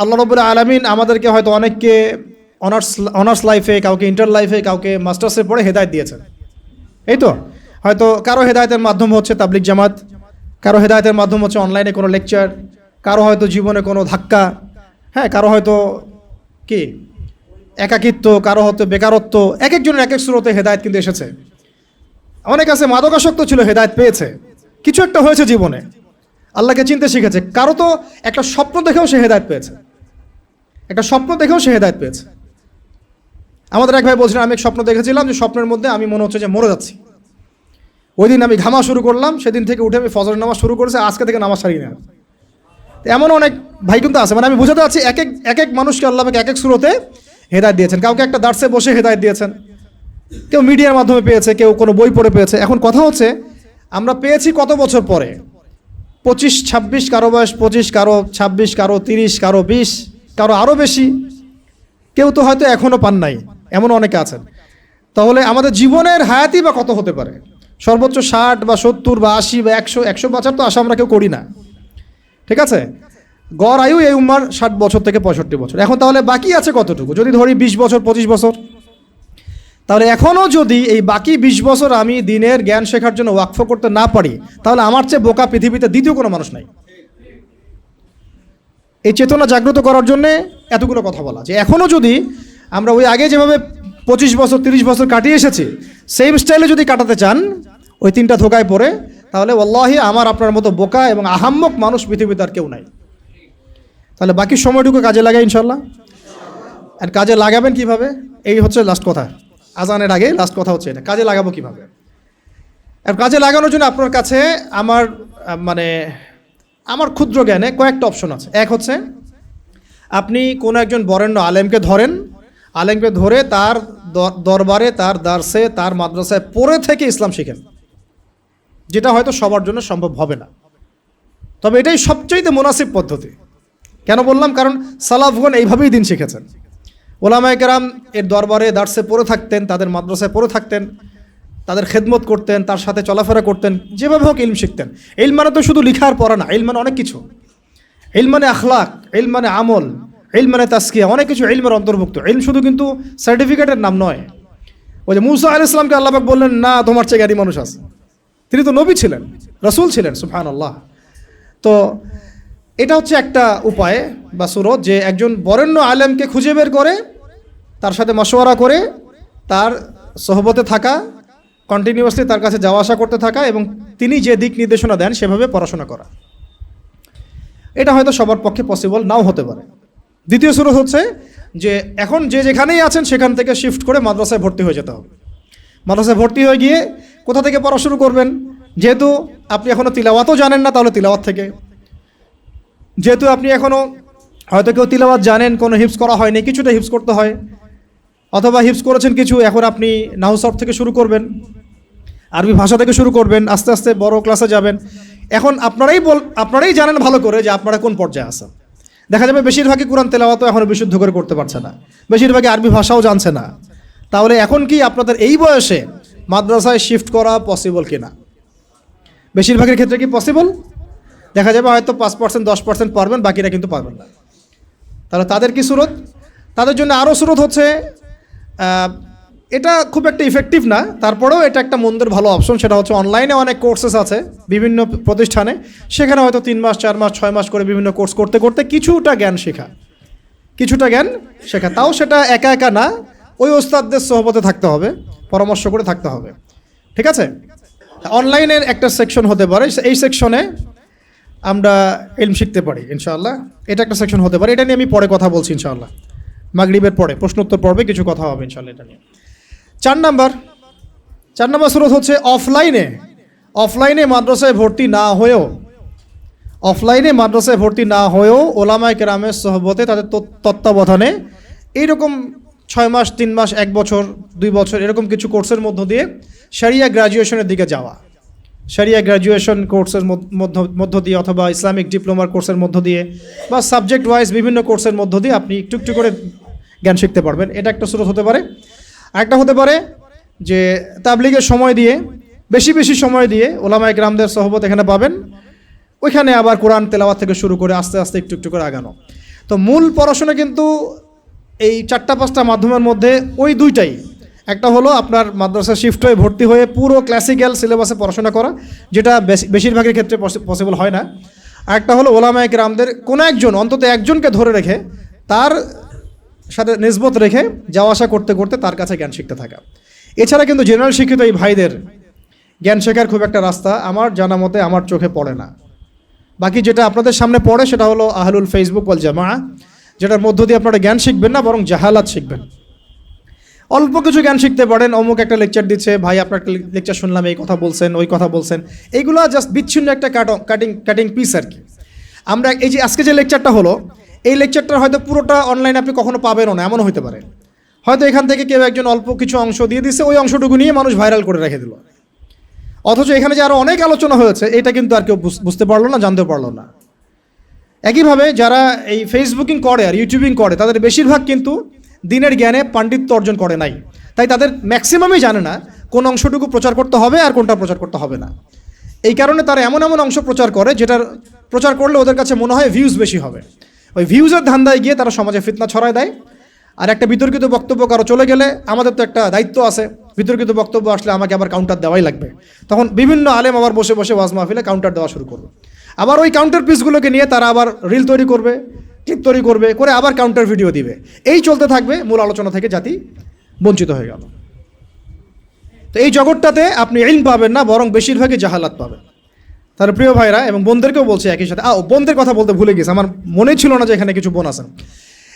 আল্লাহ রবুল্লা আলমিন আমাদেরকে হয়তো অনেককে অনার্স অনার্স লাইফে কাউকে ইন্টার লাইফে কাউকে মাস্টার্সে পড়ে হেদায়ত দিয়েছেন। এই তো? হয়তো কারও হেদায়তের মাধ্যম হচ্ছে তাবলিক জামাত, কারও হেদায়তের মাধ্যম হচ্ছে অনলাইনে কোনো লেকচার কারও হয়তো জীবনে কোনো ধাক্কা হ্যাঁ কারও হয়তো কি? একাকিত্ব, কারও হয়তো বেকারত্ব এক একজনের এক এক স্রোতে হেদায়ত কিন্তু এসেছে। অনেক আছে, মাদকাসক্ত ছিল, হেদায়ত পেয়েছে। কিছু একটা হয়েছে জীবনে। আল্লাহকে চিনতে শিখেছে। কারও তো একটা স্বপ্ন দেখেও সে হেদায়ত পেয়েছে। একটা স্বপ্ন দেখেও সে হেদায়ত পেয়েছে। আমাদের এক ভাই বলছিলাম আমি এক স্বপ্ন দেখেছিলাম যে স্বপ্নের মধ্যে আমি মনে হচ্ছে যে মরে যাচ্ছি। ওই দিন আমি ঘামা শুরু করলাম, সেদিন থেকে উঠে আমি ফজর নামাজ শুরু করেছি আজকে থেকে নামাজ ছাড়ি না তো এমন অনেক ভাই কিন্তু আছে। মানে আমি বুঝাতে পারছি এক এক এক এক মানুষকে আল্লাহ এক এক সুরতে হেদায়ত দিয়েছেন। কাউকে একটা দার্সে বসে হেদায়ত দিয়েছেন। কেউ মিডিয়ার মাধ্যমে পেয়েছে, কেউ কোনো বই পড়ে পেয়েছে। এখন কথা হচ্ছে, আমরা পেয়েছি কত বছর পরে? পঁচিশ, ছাব্বিশ, কারও বয়স পঁচিশ, কারও ছাব্বিশ, কারও তিরিশ, কারও বিশ। কারও আরও বেশি, কেউ তো হয়তো এখনও পান নাই এমন অনেকে আছেন। তাহলে আমাদের জীবনের হায়াতি বা কত হতে পারে? সর্বোচ্চ ষাট বা সত্তর বা আশি বা একশো একশো বছর তো আশা আমরা কেউ করি না। ঠিক আছে? গড় আয়ু এই উম্মার ষাট বছর থেকে পঁয়ষট্টি বছর। এখন তাহলে বাকি আছে কতটুকু? যদি ধরি বিশ বছর, পঁচিশ বছর। তাহলে এখনও যদি এই বাকি বিশ বছর আমি দিনের জ্ঞান শেখার জন্য ওয়াকফ করতে না পারি, তাহলে আমার চেয়ে বোকা পৃথিবীতে দ্বিতীয় কোনো মানুষ নাই। এই চেতনা জাগ্রত করার জন্যে এতগুলো কথা বলা। যে এখনও যদি আমরা ওই আগে যেভাবে পঁচিশ বছর, তিরিশ বছর কাটিয়ে এসেছি সেম স্টাইলে যদি কাটাতে চান, ওই তিনটা ধোকায় পড়ে, তাহলে ওল্লাহি আমার আপনার মতো বোকা এবং আহাম্মক মানুষ পৃথিবীতে আর কেউ নাই। তাহলে বাকি সময়টুকু কাজে লাগাই ইনশাল্লাহ আর কাজে লাগাবেন কীভাবে? এই হচ্ছে লাস্ট কথা। আজানের আগে লাস্ট কথা হচ্ছে এটা। কাজে লাগাবো কীভাবে? আর কাজে লাগানোর জন্য আপনার কাছে আমার মানে আমার ক্ষুদ্র জ্ঞানে কয়েকটা অপশন আছে। এক হচ্ছে, আপনি কোনো একজন বরেণ্য আলেমকে ধরেন, আলেমকে ধরে তার দরবারে, তার দার্সে, তার মাদ্রাসায় পড়ে থেকে ইসলাম শিখেন। যেটা হয়তো সবার জন্য সম্ভব হবে না। তবে এটাই সবচাইতে মুনাসিব পদ্ধতি। কেন বললাম? কারণ সালাফগণ এইভাবেই দিন শিখেছেন। ওলামায় কেরাম এর দরবারে, দার্সে পড়ে থাকতেন, তাদের মাদ্রাসায় পড়ে থাকতেন। তাদের খেদমত করতেন, তার সাথে চলাফেরা করতেন, যেভাবে হোক ইলম শিখতেন। ইল মানে তো শুধু লিখার পড়া না ইল মানে অনেক কিছু। ইল মানে আখলাক ইল মানে আমল ইল মানে তাস্কিয়া অনেক কিছু ইলমের অন্তর্ভুক্ত। ইলম শুধু কিন্তু সার্টিফিকেটের নাম নয়। ওই যে মুসা আল ইসলামকে আল্লাহবাক বললেন, না, তোমার চেয়ে জ্ঞানী মানুষ আছে। তিনি তো নবী ছিলেন, রসুল ছিলেন সুফান আল্লাহ তো এটা হচ্ছে একটা উপায় বা সুরত যে একজন বরেণ্য আলেমকে খুঁজে বের করে, তার সাথে মশওয়ারা করে, তার সহবতে থাকা কন্টিনিউয়াসলি তার কাছে যাওয়া আসা করতে থাকা এবং তিনি যে দিক নির্দেশনা দেন সেভাবে পড়াশোনা করা। এটা হয়তো সবার পক্ষে পসিবল নাও হতে পারে। দ্বিতীয় সুরত হচ্ছে যে এখন যে যেখানেই আছেন সেখান থেকে শিফট করে মাদ্রাসায় ভর্তি হয়ে যেতে হবে। মাদ্রাসায় ভর্তি হয়ে গিয়ে কোথা থেকে পড়া শুরু করবেন? যেহেতু আপনি এখনও তিলাওয়াতও জানেন না, তাহলে তিলাওয়াত থেকে। যেহেতু আপনি এখনও হয়তো কেউ তিলাওয়াত জানেন, কোনো হিপস করা হয়নি, কিছুটা হিপস করতে হয়। অথবা হিপস করেছেন কিছু, এখন আপনি নাহুসফ থেকে শুরু করবেন। আরবি ভাষা থেকে শুরু করবেন, আস্তে আস্তে বড় ক্লাসে যাবেন। এখন আপনারাই বল, আপনারাই জানেন ভালো করে যে আপনারা কোন পর্যায়ে আছেন। দেখা যাবে বেশিরভাগই কোরআন তেলাওয়াতও এখনও বিশুদ্ধ করে করতে পারছে না। বেশিরভাগই আরবি ভাষাও জানছে না। তাহলে এখন কি আপনাদের এই বয়সে মাদ্রাসায় শিফট করা পসিবল কিনা? বেশিরভাগের ক্ষেত্রে কি পসিবল দেখা যাবে হয়তো পাঁচ পার্সেন্ট দশ পার্সেন্ট পারবেন, বাকিরা কিন্তু পারবেন না। তাহলে তাদের কি সুরত? তাদের জন্য আরও সুরত হচ্ছে এটা খুব একটা ইফেক্টিভ না। তারপরেও এটা একটা মন্দের ভালো অপশন সেটা হচ্ছে অনলাইনে অনেক কোর্সেস আছে, বিভিন্ন প্রতিষ্ঠানে। সেখানে হয়তো তিন মাস, চার মাস, ছয় মাস করে বিভিন্ন কোর্স করতে করতে কিছুটা জ্ঞান শেখা। কিছুটা জ্ঞান শেখা। তাও সেটা একা একা না, ওই ওস্তাদদের সহবতে থাকতে হবে, পরামর্শ করে থাকতে হবে। ঠিক আছে? অনলাইনের একটা সেকশন হতে পারে, এই সেকশনে আমরা এলম শিখতে পারি, ইনশাআল্লাহ। এটা একটা সেকশন হতে পারে, এটা নিয়ে আমি পরে কথা বলছি, ইনশাআল্লাহ। মাগরিবের পরে, প্রশ্নোত্তর পর্বে কিছু কথা হবে, ইনশাআল্লাহ, এটা নিয়ে। চার নাম্বার চার নাম্বার স্রোত হচ্ছে অফলাইনে অফলাইনে মাদ্রাসায় ভর্তি না হয়েও অফলাইনে মাদ্রাসায় ভর্তি না হয়েও ওলামায় কেরামের সহবতে তাদের তত্ত্বাবধানে এইরকম ছয় মাস, তিন মাস, এক বছর, দুই বছর এরকম কিছু কোর্সের মধ্য দিয়ে সারিয়া গ্রাজুয়েশনের দিকে যাওয়া। সারিয়া গ্র্যাজুয়েশন কোর্সের মধ্য- দিয়ে অথবা ইসলামিক ডিপ্লোমার কোর্সের মধ্য দিয়ে বা সাবজেক্ট ওয়াইজ বিভিন্ন কোর্সের মধ্য দিয়ে আপনি একটু একটু করে জ্ঞান শিখতে পারবেন। এটা একটা স্রোত হতে পারে। আরেকটা হতে পারে যে তাবলিগের সময় দিয়ে, বেশি বেশি সময় দিয়ে ওলামায় গ্রামদের সহবত এখানে পাবেন। ওইখানে আবার কোরআন তেলাওয়াত থেকে শুরু করে আস্তে আস্তে একটু একটু করে আগানো। তো মূল পড়াশোনা কিন্তু এই চারটা পাঁচটা মাধ্যমের মধ্যে ওই দুইটাই। একটা হলো আপনার মাদ্রাসা শিফট হয়ে ভর্তি হয়ে পুরো ক্লাসিক্যাল সিলেবাসে পড়াশোনা করা, যেটা বেশি- বেশিরভাগের ক্ষেত্রে পসিবল হয় না। আর একটা হলো ওলামায়ক রামদের কোনো একজন, অন্তত একজনকে ধরে রেখে তার সাথে নিসবত রেখে যাওয়া আসা করতে করতে তার কাছে জ্ঞান শিখতে থাকা। এছাড়া কিন্তু জেনারেল শিক্ষিত এই ভাইদের জ্ঞান শেখার খুব একটা রাস্তা আমার জানা মতে আমার চোখে পড়ে না। বাকি যেটা আপনাদের সামনে পড়ে সেটা হলো আহলুল ফেসবুক ওয়াল জামা যেটার মধ্য দিয়ে আপনারা জ্ঞান শিখবেন না, বরং জাহালাত শিখবেন। অল্প কিছু জ্ঞান শিখতে পারেন, অমুক একটা লেকচার দিচ্ছে, ভাই, আপনার একটা লেকচার শুনলাম, এই কথা বলছেন, ওই কথা বলছেন। এইগুলো জাস্ট বিচ্ছিন্ন একটা কাটিং কাটিং পিস আর কি। আমরা এই যে আজকে যে লেকচারটা হলো এই লেকচারটা হয়তো পুরোটা অনলাইনে আপনি কখনো পাবেনও না, এমনও হতে পারে। হয়তো এখান থেকে কেউ একজন অল্প কিছু অংশ দিয়ে দিছে, ওই অংশটুকু নিয়ে মানুষ ভাইরাল করে রেখে দিল। অথচ এখানে যে আরও অনেক আলোচনা হয়েছে, এটা কিন্তু আর কেউ বুঝ- বুঝতে পারল না জানতে পারল না। একইভাবে যারা এই ফেসবুকিং করে আর ইউটিউবিং করে, তাদের বেশিরভাগ কিন্তু দিনের জ্ঞানে পাণ্ডিত্য অর্জন করে নাই। তাই তাদের ম্যাক্সিমামই জানে না কোন অংশটুকু প্রচার করতে হবে আর কোনটা প্রচার করতে হবে না। এই কারণে তারা এমন এমন অংশ প্রচার করে, যেটার প্রচার করলে ওদের কাছে মনে হয় ভিউজ বেশি হবে। ওই ভিউজের ধান্দায় গিয়ে তারা সমাজে ফিতনা ছড়ায় দেয়। আর একটা বিতর্কিত বক্তব্য কারও চলে গেলে আমাদের তো একটা দায়িত্ব আছে। বিতর্কিত বক্তব্য আসলে আমাকে আবার কাউন্টার দেওয়াই লাগবে। তখন বিভিন্ন আলেম আবার বসে বসে ওয়াজ মাহফিলে কাউন্টার দেওয়া শুরু করবে। আবার ওই কাউন্টার পিসগুলোকে নিয়ে তারা আবার রিল তৈরি করবে ক্লিপ তৈরি করবে, করে আবার কাউন্টার ভিডিও দিবে। এই চলতে থাকবে মূল আলোচনা থেকে জাতি বঞ্চিত হয়ে গেল। তো এই জগৎটাতে আপনি ইলম পাবেন না, বরং বেশিরভাগই জাহালাত পাবেন। তার প্রিয় ভাইরা এবং বোনদেরকেও বলছে একই সাথে। আ বোনদের কথা বলতে ভুলে গেছি, আমার মনে ছিল না যে এখানে কিছু বোন আছেন।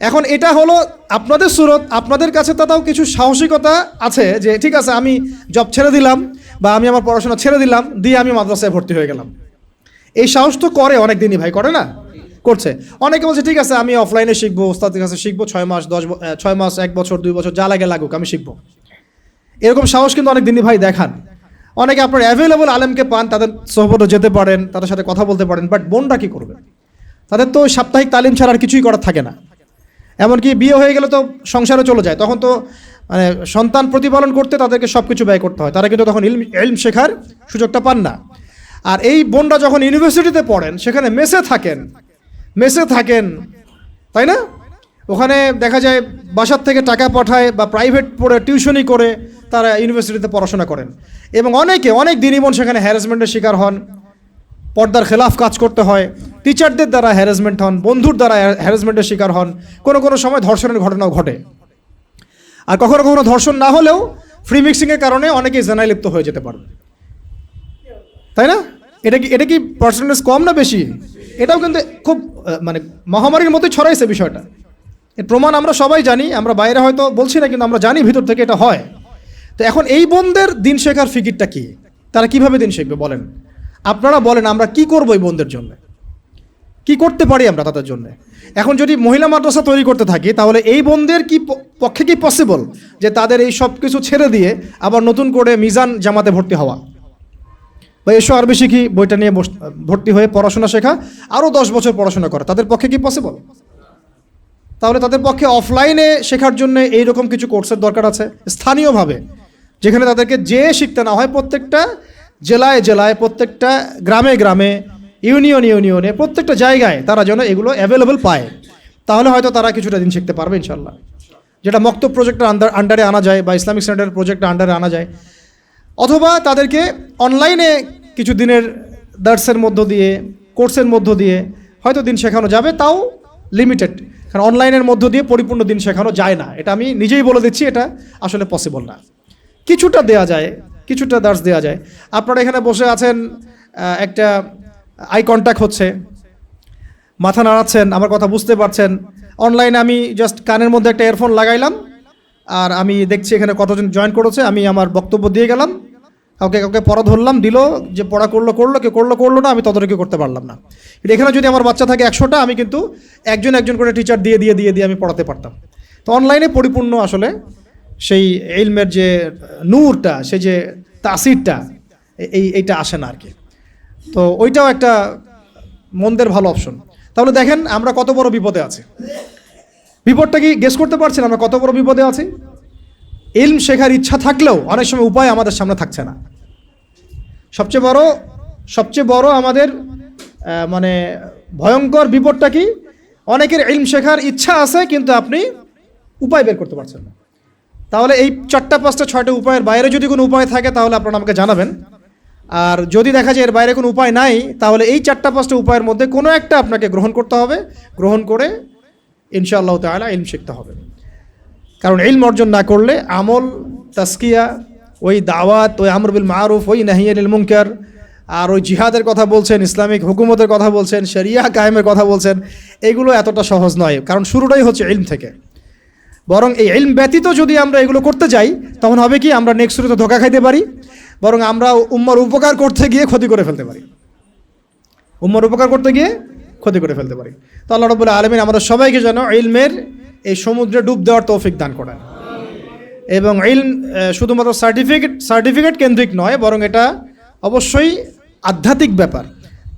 এখন এটা হলো আপনাদের সুরত, আপনাদের কাছে তাও কিছু সাহসিকতা আছে যে, ঠিক আছে, আমি জব ছেড়ে দিলাম বা আমি আমার পড়াশোনা ছেড়ে দিলাম, দিয়ে আমি মাদ্রাসায় ভর্তি হয়ে গেলাম। এই সাহস তো করে অনেক দিনই ভাই, করে না? করছে। অনেকে বলছে, ঠিক আছে, আমি অফলাইনে শিখব, ওস্তাদের কাছে শিখব, ছয় মাস, দশ ছয় মাস, এক বছর, দুই বছর, যা লাগে লাগুক, আমি শিখব। এরকম সাহস কিন্তু অনেক দিনই ভাই দেখান। অনেকে আপনার অ্যাভেলেবল আলেমকে পান, তাদের সহবতে যেতে পারেন, তাদের সাথে কথা বলতে পারেন বাট বোনরা কী করবে? তাদের তো সাপ্তাহিক তালিম ছাড়া আর কিছুই করার থাকে না। এমনকি বিয়ে হয়ে গেলে তো সংসারে চলে যায়, তখন তো মানে সন্তান প্রতিপালন করতে তাদেরকে সব কিছু ব্যয় করতে হয়। তারা কিন্তু তখন ইলম এলম শেখার সুযোগটা পান না। আর এই বোনরা যখন ইউনিভার্সিটিতে পড়েন, সেখানে মেসে থাকেন মেসে থাকেন, তাই না? ওখানে দেখা যায় বাসার থেকে টাকা পাঠায় বা প্রাইভেট পড়ে টিউশনি করে তারা ইউনিভার্সিটিতে পড়াশোনা করেন। এবং অনেকে, অনেক দিনইমন সেখানে হ্যারাসমেন্টের শিকার হন, পর্দার খেলাফ কাজ করতে হয় টিচারদের দ্বারা হ্যারাসমেন্ট হন, বন্ধুর দ্বারা হ্যারাসমেন্টের শিকার হন, কোনো কোনো সময় ধর্ষণের ঘটনাও ঘটে। আর কখনো কখনো ধর্ষণ না হলেও ফ্রি মিক্সিংয়ের কারণে অনেকেই জেনায় লিপ্ত হয়ে যেতে পারে। তাই না? এটা কি এটা কি পার্সেন্টেজ কম না বেশি? এটাও কিন্তু খুব মানে মহামারীর মতোই ছড়াইছে বিষয়টা। এর প্রমাণ আমরা সবাই জানি, আমরা বাইরে হয়তো বলছি না, কিন্তু আমরা জানি ভিতর থেকে এটা হয়। তো এখন এই বোনদের দিন শেখার ফিকিরটা কি? তারা কীভাবে দিন শিখবে বলেন? আপনারা বলেন আমরা কি করব এই বোনদের জন্য? কি করতে পারি আমরা তাদের জন্য? এখন যদি মহিলা মাদ্রাসা তৈরি করতে থাকি, তাহলে এই বোনদের কি পক্ষে কি পসিবল যে তাদের এই সব কিছু ছেড়ে দিয়ে আবার নতুন করে মিজান জামাতে ভর্তি হওয়া? বা এসো আরবি শিখি, বইটা নিয়ে ভর্তি হয়ে পড়াশোনা শেখা আরও দশ বছর পড়াশোনা করা, তাদের পক্ষে কি পসিবল তাহলে তাদের পক্ষে অফলাইনে শেখার জন্য এইরকম কিছু কোর্সের দরকার আছে? স্থানীয়ভাবে। যেখানে তাদেরকে যে শিখতে না হয় প্রত্যেকটা জেলায় জেলায়, প্রত্যেকটা গ্রামে গ্রামে, ইউনিয়ন ইউনিয়নে, প্রত্যেকটা জায়গায় তারা যেন এগুলো অ্যাভেলেবল পায়। তাহলে হয়তো তারা কিছুটা দিন শিখতে পারবে ইনশাল্লাহ যেটা মক্ত প্রজেক্টের আন্ডার আন্ডারে আনা যায় বা ইসলামিক স্ট্যান্ডার্ড প্রজেক্টের আন্ডারে আনা যায়। অথবা তাদেরকে অনলাইনে কিছু দিনের দার্সের মধ্য দিয়ে কোর্সের মধ্য দিয়ে হয়তো দিন শেখানো যাবে, তাও লিমিটেড কারণ অনলাইনের মধ্য দিয়ে পরিপূর্ণ দিন শেখানো যায় না। এটা আমি নিজেই বলে দিচ্ছি, এটা আসলে পসিবল না। কিছুটা দেয়া যায়, কিছুটা দার্স দেওয়া যায়। আপনারা এখানে বসে আছেন একটা আই কন্ট্যাক্ট হচ্ছে। মাথা নাড়াচ্ছেন, আমার কথা বুঝতে পারছেন। অনলাইনে আমি জাস্ট কানের মধ্যে একটা ইয়ারফোন লাগাইলাম, আর আমি দেখছি এখানে কতজন জয়েন করেছে, আমি আমার বক্তব্য দিয়ে গেলাম। কাউকে কাউকে পড়া ধরলাম, দিল, যে পড়া করল করল কে করল করল না, আমি তদারকি করতে পারলাম না। এখানে যদি আমার বাচ্চা থাকে একশোটা, আমি কিন্তু একজন একজন করে টিচার দিয়ে দিয়ে দিয়ে দিয়ে আমি পড়াতে পারতাম। তো অনলাইনে পরিপূর্ণ আসলে সেই ইলমের যে নূরটা, সেই যে তাসিরটা, এই, এইটা আসে না আর কি তো ওইটাও একটা মন্দের ভালো অপশন তাহলে দেখেন আমরা কত বড় বিপদে আছি। বিপদটা কি গেস করতে পারছেন আমরা কত বড় বিপদে আছি? ইলম শেখার ইচ্ছা থাকলেও অনেক সময় উপায় আমাদের সামনে থাকছে না। সবচেয়ে বড় সবচেয়ে বড় আমাদের মানে ভয়ঙ্কর বিপদটা কি? অনেকের ইলম শেখার ইচ্ছা আছে, কিন্তু আপনি উপায় বের করতে পারছেন না। তাহলে এই চারটা, পাঁচটা, ছয়টা উপায়ের বাইরে যদি কোনো উপায় থাকে, তাহলে আপনারা আমাকে জানাবেন। আর যদি দেখা যায় এর বাইরে কোনো উপায় নাই, তাহলে এই চারটা, পাঁচটা উপায়ের মধ্যে কোনো একটা আপনাকে গ্রহণ করতে হবে। গ্রহণ করে ইনশাআল্লাহ তাআলা ইলম শিখতে হবে। কারণ ইলম অর্জন না করলে আমল তাস্কিয়া ওই দাওয়াত, ওই আমরবিল মারুফ, ওই নাহিয়ানিল মুনকার, আর ওই জিহাদের কথা বলছেন, ইসলামিক হুকুমতের কথা বলছেন, শরিয়া কায়েমের কথা বলছেন, এগুলো এতটা সহজ নয়। কারণ শুরুটাই হচ্ছে ইলম থেকে। বরং এই ইলম ব্যতীত যদি আমরা এগুলো করতে যাই, তখন হবে কি আমরা নেক্সট শুরুতে ধোকা খাইতে পারি, বরং আমরা উম্মার উপকার করতে গিয়ে ক্ষতি করে ফেলতে পারি। উম্মার উপকার করতে গিয়ে ক্ষতি করে ফেলতে পারি। তো আল্লাহ রবুল্লাহ আলমিন আমাদের সবাইকে যেন ইলমের এই সমুদ্রে ডুব দেওয়ার তৌফিক দান করেন। এবং ইলম শুধুমাত্র সার্টিফিকেট সার্টিফিকেট কেন্দ্রিক নয়, বরং এটা অবশ্যই আধ্যাত্মিক ব্যাপার।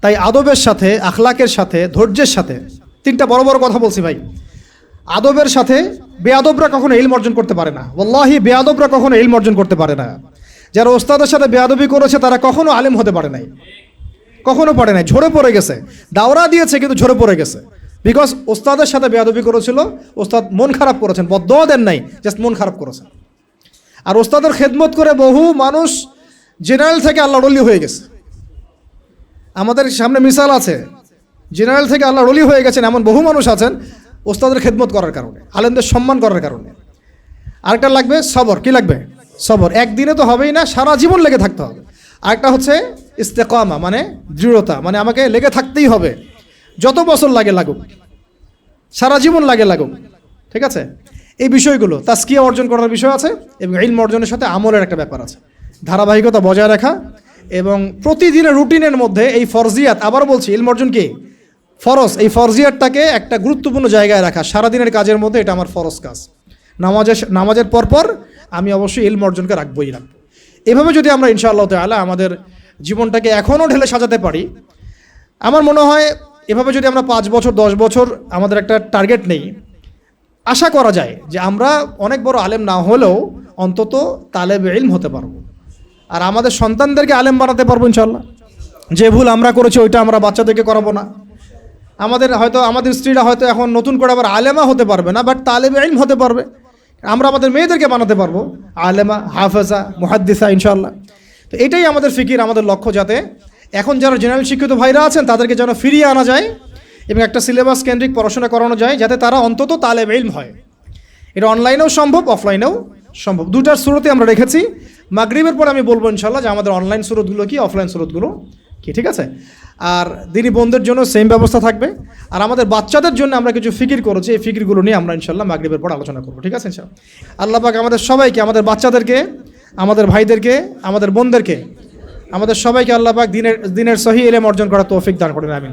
তাই আদবের সাথে, আখলাকের সাথে, ধৈর্যের সাথে, তিনটা বড় বড় কথা বলছি ভাই। আদবের সাথে বেয়াদবরা কখনো ইলম অর্জন করতে পারে না। ওল্লাহি বেয়াদবরা কখনো ইলম অর্জন করতে পারে না। যারা ওস্তাদের সাথে বেয়াদবি করেছে, তারা কখনো আলেম হতে পারে নাই। কখনো পড়ে নাই। ঝরে পড়ে গেছে। দাওরা দিয়েছে, কিন্তু ঝরে পড়ে গেছে। বিকজ ওস্তাদের সাথে বেয়াদবি করেছিল, ওস্তাদ মন খারাপ করেছেন। বদয়া দেন নাই জাস্ট মন খারাপ করেছেন। আর ওস্তাদের খেদমত করে বহু মানুষ জেনারেল থেকে আল্লাহ রলি হয়ে গেছে। আমাদের সামনে মিসাল আছে। জেনারেল থেকে আল্লাহ রলি হয়ে গেছেন, এমন বহু মানুষ আছেন। ওস্তাদের খেদমত করার কারণে, আলেমদের সম্মান করার কারণে। আরেকটা লাগবে সবর, কি লাগবে? সবর। একদিনে তো হবেই না, সারা জীবন লেগে থাকতে হবে। আরেকটা হচ্ছে ইস্তেকামা মানে দৃঢ়তা মানে আমাকে লেগে থাকতেই হবে। যত বছর লাগে লাগুক, সারা জীবন লাগে লাগুক, ঠিক আছে? এই বিষয়গুলো তাস্কিয়া অর্জন করার বিষয় আছে এবং ইলম অর্জনের সাথে আমলের একটা ব্যাপার আছে। ধারাবাহিকতা বজায় রাখা এবং প্রতিদিনের রুটিনের মধ্যে এই ফরজিয়াত আবার বলছি, ইলম অর্জন কি? ফরজ, এই ফরজিয়াতটাকে একটা গুরুত্বপূর্ণ জায়গায় রাখা। সারাদিনের কাজের মধ্যে এটা আমার ফরজ কাজ। নামাজের নামাজের পরপর আমি অবশ্যই ইলম অর্জনকে রাখবই রাখব এভাবে যদি আমরা ইনশাআল্লাহ তাআলা আমাদের জীবনটাকে এখনও ঢেলে সাজাতে পারি, আমার মনে হয় এভাবে যদি আমরা পাঁচ বছর, দশ বছর আমাদের একটা টার্গেট নেই, আশা করা যায় যে আমরা অনেক বড় আলেম না হলেও অন্তত তালেব ইলম হতে পারব। আর আমাদের সন্তানদেরকে আলেম বানাতে পারব ইনশাল্লাহ যে ভুল আমরা করেছি ওইটা আমরা বাচ্চাদেরকে করাবো না। আমাদের হয়তো, আমাদের স্ত্রীরা হয়তো এখন নতুন করে আবার আলেমা হতে পারবে না বাট তালেব ইলম হতে পারবে। আমরা আমাদের মেয়েদেরকে বানাতে পারব। আলেমা, হাফেজা, মুহাদ্দিসা ইনশাল্লাহ তো এটাই আমাদের ফিকির, আমাদের লক্ষ্য যাতে এখন যারা জেনারেল শিক্ষিত ভাইরা আছেন, তাদেরকে যেন ফিরিয়ে আনা যায় এবং একটা সিলেবাস কেন্দ্রিক পড়াশোনা করানো যায়, যাতে তারা অন্তত তালেব ইলম হয়। এটা অনলাইনেও সম্ভব অফলাইনেও সম্ভব। দুটার স্রোতে আমরা রেখেছি। মাগরিবের পর আমি বলব ইনশাল্লাহ যে আমাদের অনলাইন স্রোতগুলো কি অফলাইন স্রোতগুলো কি, ঠিক আছে? আর দিনই বোনদের জন্য সেম ব্যবস্থা থাকবে। আর আমাদের বাচ্চাদের জন্য আমরা কিছু ফিকির করেছি, এই ফিকিরগুলো নিয়ে আমরা ইনশাল্লাহ মাগরীবের পর আলোচনা করব, ঠিক আছে ইনশাল্লাহ? আল্লাহ পাক আমাদের সবাইকে, আমাদের বাচ্চাদেরকে, আমাদের ভাইদেরকে, আমাদের বোনদেরকে, আমাদের সবাইকে আল্লাহ পাক দিনের দিনের সহি এলেম অর্জন করার তৌফিক দান করেন, আমিন।